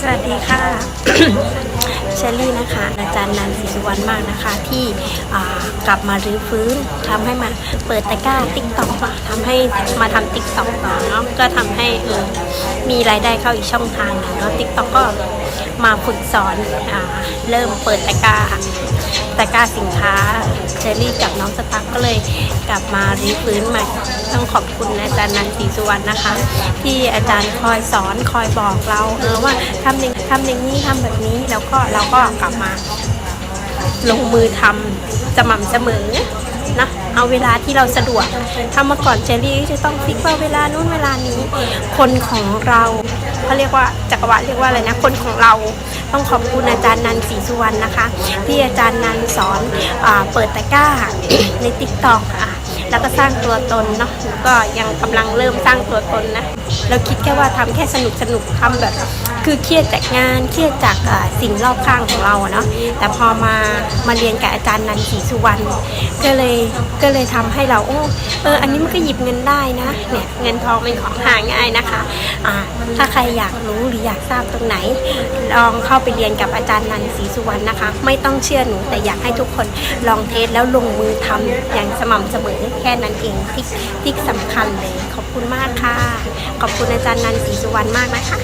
สวัสดีค่ะเชอรี่นะคะ อาจารย์นันท์ศรีสุวรรณมากนะคะ ที่กลับมารื้อฟื้นทำให้มาเปิดตะกร้าติ๊กต็อกทำให้มาทำติ๊กต็อกต่อเนาะก็ทำให้เออมีรายได้เข้าอีกช่องทางหนึ่งเนาะติ๊กต็อกก็มาฝึกสอนอเริ่มเปิดตะกร้าตะกร้าสินค้าเชอรี่กับน้องสตั๊กก็เลยกลับมารีฟื้นใหม่ ต้องขอบคุณอาจารย์นันทีสุวรรณนะคะ ที่อาจารย์คอยสอนคอยบอกเราเออว่าทำอย่างทำอย่างนี้ทำแบบนี้แล้วก็เราก็กลับมา ลงมือทำสม่ำเสมอนะเอาเวลาที่เราสะดวกถ้าเมื่อก่อนเจอรี่จะต้องฟิกว่าเวลานู้นเวลานี้ คนของเราเขาเรียกว่าจักรวาลเรียกว่าอะไรนะคนของเราต้องขอบคุณอาจารย์นันศรีสุวรรณนะคะ ที่อาจารย์นันสอนอเปิดตะกร้าในติ๊กต็อกอะ แล้วก็สร้างตัวตนเนาะก็ยังกำลังเริ่มสร้างตัวตนนะเราคิดแค่ว่าทำแค่สนุกสนุกทำแบบ คือเครียดจากงานเครียดจากสิ่งรอบข้างของเราเนาะแต่พอมามาเรียนกับอาจารย์นันทีสุวรรณก็เลยก็เลยทำให้เราโอ้เอออันนี้มันก็หยิบเงินได้นะเนี่ยเงินทองเป็นของหาง่ายนะคะอ่า ถ้าใครอยากรู้หรืออยากทราบตรงไหน ลองเข้าไปเรียนกับอาจารย์นันท์ศรีสุวรรณนะคะ ไม่ต้องเชื่อหนูแต่อยากให้ทุกคนลองเทสแล้วลงมือทำอย่างสม่ำเสมอแค่นั้นเองที่ที่สำคัญเลย ขอบคุณมากค่ะ ขอบคุณอาจารย์นันท์ศรีสุวรรณมากนะคะ